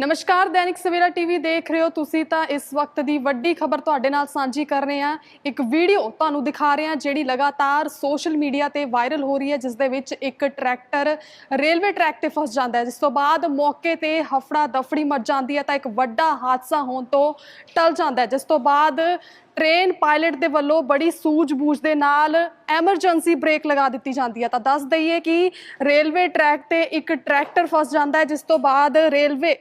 ਨਮਸਕਾਰ, ਦੈਨਿਕ ਸਵੇਰਾ ਟੀਵੀ ਦੇਖ ਰਹੇ ਹੋ ਤੁਸੀਂ ਤਾਂ ਇਸ ਵਕਤ ਦੀ ਵੱਡੀ ਖਬਰ ਤੁਹਾਡੇ ਨਾਲ ਸਾਂਝੀ ਕਰ ਰਹੇ ਹਾਂ। ਇੱਕ ਵੀਡੀਓ ਤੁਹਾਨੂੰ ਦਿਖਾ ਰਹੇ ਹਾਂ ਜਿਹੜੀ ਲਗਾਤਾਰ ਸੋਸ਼ਲ ਮੀਡੀਆ ਤੇ ਵਾਇਰਲ ਹੋ ਰਹੀ ਹੈ, ਜਿਸ ਦੇ ਵਿੱਚ ਇੱਕ ਟਰੈਕਟਰ ਰੇਲਵੇ ਟਰੈਕ ਤੇ ਫਸ ਜਾਂਦਾ ਹੈ। ਜਿਸ ਤੋਂ ਬਾਅਦ ਮੌਕੇ ਤੇ ਹਫੜਾ ਦਫੜੀ ਮਚ ਜਾਂਦੀ ਹੈ ਤਾਂ ਇੱਕ ਵੱਡਾ ਹਾਦਸਾ ਹੋਣ ਤੋਂ ਟਲ ਜਾਂਦਾ ਹੈ, ਜਿਸ ਤੋਂ ਬਾਅਦ ਟ੍ਰੇਨ ਪਾਇਲਟ ਦੇ ਵੱਲੋਂ ਬੜੀ ਸੂਝ-ਬੂਝ ਦੇ ਨਾਲ ਐਮਰਜੈਂਸੀ ਬ੍ਰੇਕ ਲਗਾ ਦਿੱਤੀ ਜਾਂਦੀ ਹੈ। ਤਾਂ ਦੱਸ ਦਈਏ ਕਿ ਰੇਲਵੇ ਟਰੈਕ ਤੇ ਇੱਕ ਟਰੈਕਟਰ ਫਸ ਜਾਂਦਾ ਹੈ, ਜਿਸ ਤੋਂ ਬਾਅਦ ਰੇਲਵੇ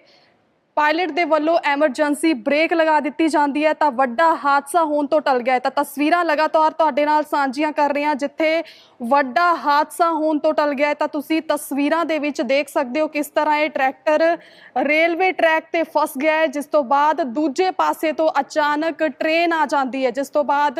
ਪਾਇਲਟ ਦੇ ਵੱਲੋਂ ਐਮਰਜੈਂਸੀ ਬ੍ਰੇਕ ਲਗਾ ਦਿੱਤੀ ਜਾਂਦੀ ਹੈ, ਤਾਂ ਵੱਡਾ ਹਾਦਸਾ ਹੋਣ ਤੋਂ ਟਲ ਗਿਆ ਹੈ। ਤਾਂ ਤਸਵੀਰਾਂ ਲਗਾਤਾਰ ਤੁਹਾਡੇ ਨਾਲ ਸਾਂਝੀਆਂ ਕਰ ਰਹੇ ਹਾਂ ਜਿੱਥੇ ਵੱਡਾ ਹਾਦਸਾ ਹੋਣ ਤੋਂ ਟਲ ਗਿਆ ਹੈ। ਤਾਂ ਤੁਸੀਂ ਤਸਵੀਰਾਂ ਦੇ ਵਿੱਚ ਦੇਖ ਸਕਦੇ ਹੋ ਕਿਸ ਤਰ੍ਹਾਂ ਇਹ ਟਰੈਕਟਰ ਰੇਲਵੇ ਟਰੈਕ ਤੇ ਫਸ ਗਿਆ ਹੈ, ਜਿਸ ਤੋਂ ਬਾਅਦ ਦੂਜੇ ਪਾਸੇ ਤੋਂ ਅਚਾਨਕ ਟ੍ਰੇਨ ਆ ਜਾਂਦੀ ਹੈ। ਜਿਸ ਤੋਂ ਬਾਅਦ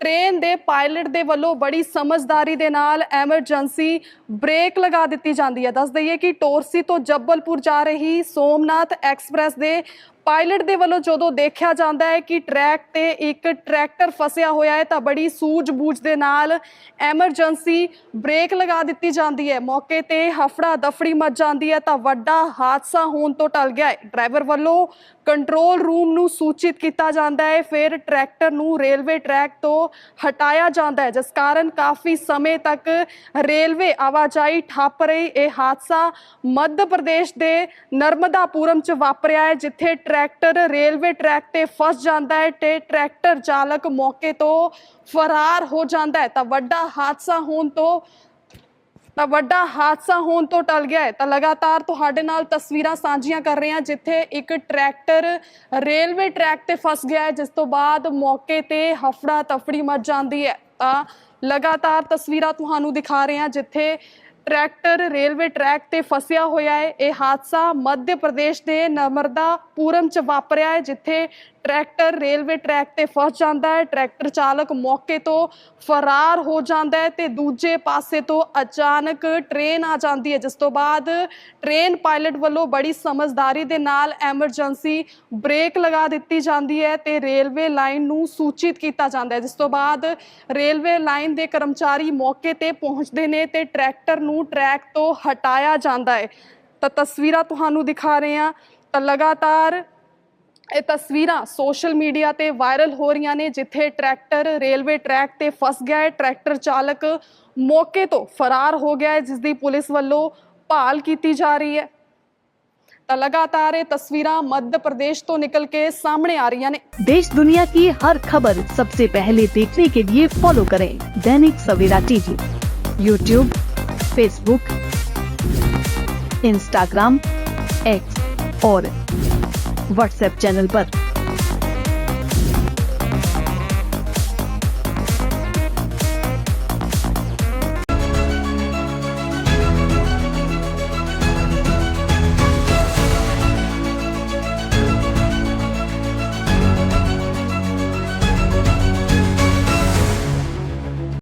ਟ੍ਰੇਨ ਦੇ ਪਾਇਲਟ ਦੇ ਵੱਲੋਂ ਬੜੀ ਸਮਝਦਾਰੀ ਦੇ ਨਾਲ ਐਮਰਜੈਂਸੀ ਬ੍ਰੇਕ ਲਗਾ ਦਿੱਤੀ ਜਾਂਦੀ ਹੈ। ਦੱਸ ਦਈਏ ਕਿ ਟੋਰਸੀ ਤੋਂ ਜੱਬਲਪੁਰ ਜਾ ਰਹੀ ਸੋਮਨਾਥ ਐਕਸਪ੍ਰੈਸ ਦੇ ਪਾਇਲਟ ਦੇ ਵੱਲੋਂ ਜਦੋਂ ਦੇਖਿਆ ਜਾਂਦਾ ਹੈ ਕਿ ਟਰੈਕ ਤੇ ਇੱਕ ਟਰੈਕਟਰ ਫਸਿਆ ਹੋਇਆ ਹੈ, ਤਾਂ ਬੜੀ ਸੂਝ-ਬੂਝ ਦੇ ਨਾਲ ਐਮਰਜੈਂਸੀ ਬ੍ਰੇਕ ਲਗਾ ਦਿੱਤੀ ਜਾਂਦੀ ਹੈ। ਮੌਕੇ ਤੇ ਹਫੜਾ ਦਫੜੀ ਮਚ ਜਾਂਦੀ ਹੈ, ਤਾਂ ਵੱਡਾ ਹਾਦਸਾ ਹੋਣ ਤੋਂ ਟਲ ਗਿਆ ਹੈ। ਡਰਾਈਵਰ ਵੱਲੋਂ ਕੰਟਰੋਲ ਰੂਮ ਨੂੰ ਸੂਚਿਤ ਕੀਤਾ ਜਾਂਦਾ ਹੈ। ਫਿਰ ਟਰੈਕਟਰ ਨੂੰ ਰੇਲਵੇ ਟਰੈਕ ਤੋਂ ਹਟਾਇਆ ਜਾਂਦਾ ਹੈ। ਜਿਸ ਕਾਰਨ ਕਾਫੀ ਸਮੇਂ ਤੱਕ ਰੇਲਵੇ ਆਵਾਜਾਈ ਠੱਪ ਰਹੀ। ਇਹ ਹਾਦਸਾ ਮੱਧ ਪ੍ਰਦੇਸ਼ ਦੇ ਨਰਮਦਾਪੁਰਮ ਚ ਵਾਪਰਿਆ ਹੈ, ਜਿੱਥੇ ਟਰੈਕਟਰ, ਰੇਲਵੇ ਟਰੈਕ ਤੇ ਫਸ ਜਾਂਦਾ ਹੈ ਤੇ ਟਰੈਕਟਰ ਚਾਲਕ ਮੌਕੇ ਤੋਂ ਫਰਾਰ ਹੋ ਜਾਂਦਾ ਹੈ। ਤਾਂ ਵੱਡਾ ਹਾਦਸਾ ਹੋਣ ਤੋਂ, ਤਾਂ ਵੱਡਾ ਹਾਦਸਾ ਹੋਣ ਤੋਂ ਟਲ ਗਿਆ ਹੈ। ਤਾਂ ਲਗਾਤਾਰ ਤੁਹਾਡੇ ਨਾਲ ਤਸਵੀਰਾਂ ਸਾਂਝੀਆਂ ਕਰ ਰਹੇ ਹਾਂ, ਜਿੱਥੇ ਇੱਕ ਟਰੈਕਟਰ ਰੇਲਵੇ ਟਰੈਕ ਤੇ ਫਸ ਗਿਆ ਹੈ, ਜਿਸ ਤੋਂ ਬਾਅਦ ਮੌਕੇ ਤੇ ਹਫੜਾ ਤਫੜੀ ਮਚ ਜਾਂਦੀ ਹੈ। ਤਾਂ ਲਗਾਤਾਰ ਤਸਵੀਰਾਂ ਤੁਹਾਨੂੰ ਦਿਖਾ ਰਹੇ ਹਾਂ, ਜਿੱਥੇ ਟਰੈਕਟਰ, ਰੇਲਵੇ ਟਰੈਕ ਤੇ ਫਸਿਆ ਹੋਇਆ ਹੈ। ਇਹ ਹਾਦਸਾ ਮੱਧ ਪ੍ਰਦੇਸ਼ ਦੇ ਨਮਰਦਾਪੁਰਮ ਚ ਵਾਪਰਿਆ ਹੈ, ਜਿੱਥੇ ਟਰੈਕਟਰ, ਰੇਲਵੇ ਟਰੈਕ ਤੇ ਫਸ ਜਾਂਦਾ ਹੈ। ਟਰੈਕਟਰ ਚਾਲਕ ਮੌਕੇ ਤੋਂ ਫਰਾਰ ਹੋ ਜਾਂਦਾ ਹੈ ਤੇ ਦੂਜੇ ਪਾਸੇ ਤੋਂ ਅਚਾਨਕ ਟ੍ਰੇਨ ਆ ਜਾਂਦੀ ਹੈ, ਜਿਸ ਤੋਂ ਬਾਅਦ ਟ੍ਰੇਨ ਪਾਇਲਟ ਵੱਲੋਂ ਬੜੀ ਸਮਝਦਾਰੀ ਦੇ ਨਾਲ ਐਮਰਜੈਂਸੀ ਬ੍ਰੇਕ ਲਗਾ ਦਿੱਤੀ ਜਾਂਦੀ ਹੈ ਤੇ ਰੇਲਵੇ ਲਾਈਨ ਨੂੰ ਸੂਚਿਤ ਕੀਤਾ ਜਾਂਦਾ ਹੈ, ਜਿਸ ਤੋਂ ਬਾਅਦ ਰੇਲਵੇ ਲਾਈਨ ਦੇ ਕਰਮਚਾਰੀ ਮੌਕੇ ਤੇ ਪਹੁੰਚਦੇ ਨੇ ਤੇ ਟਰੈਕਟਰ ਨੂੰ ਟਰੈਕ ਤੋਂ ਹਟਾਇਆ ਜਾਂਦਾ ਹੈ। ਤਾਂ ਤਸਵੀਰਾਂ ਤੁਹਾਨੂੰ ਦਿਖਾ ਰਹੇ ਹਾਂ। ਤਾਂ ਲਗਾਤਾਰ ਇਹ ਤਸਵੀਰਾਂ ਸੋਸ਼ਲ ਮੀਡੀਆ ਤੇ ਵਾਇਰਲ ਹੋ ਰਹੀਆਂ ਨੇ ਜਿੱਥੇ ਟਰੈਕਟਰ ਰੇਲਵੇ ਟਰੈਕ ਤੇ ਫਸ ਗਿਆ ਹੈ ਟਰੈਕਟਰ ਚਾਲਕ ਮੌਕੇ ਤੋਂ ਫਰਾਰ ਹੋ ਗਿਆ ਹੈ ਜਿਸ ਦੀ ਪੁਲਿਸ ਵੱਲੋਂ ਭਾਲ ਕੀਤੀ ਜਾ ਰਹੀ ਹੈ ਤਾਂ ਲਗਾਤਾਰ ਇਹ ਤਸਵੀਰਾਂ ਮੱਧ ਪ੍ਰਦੇਸ਼ ਤੋਂ ਨਿਕਲ ਕੇ ਸਾਹਮਣੇ ਆ ਰਹੀਆਂ ਨੇ देश दुनिया की हर खबर सबसे पहले देखने के लिए फॉलो करें Dainik Savera TV YouTube Facebook Instagram X और व्हाट्सएप चैनल पर।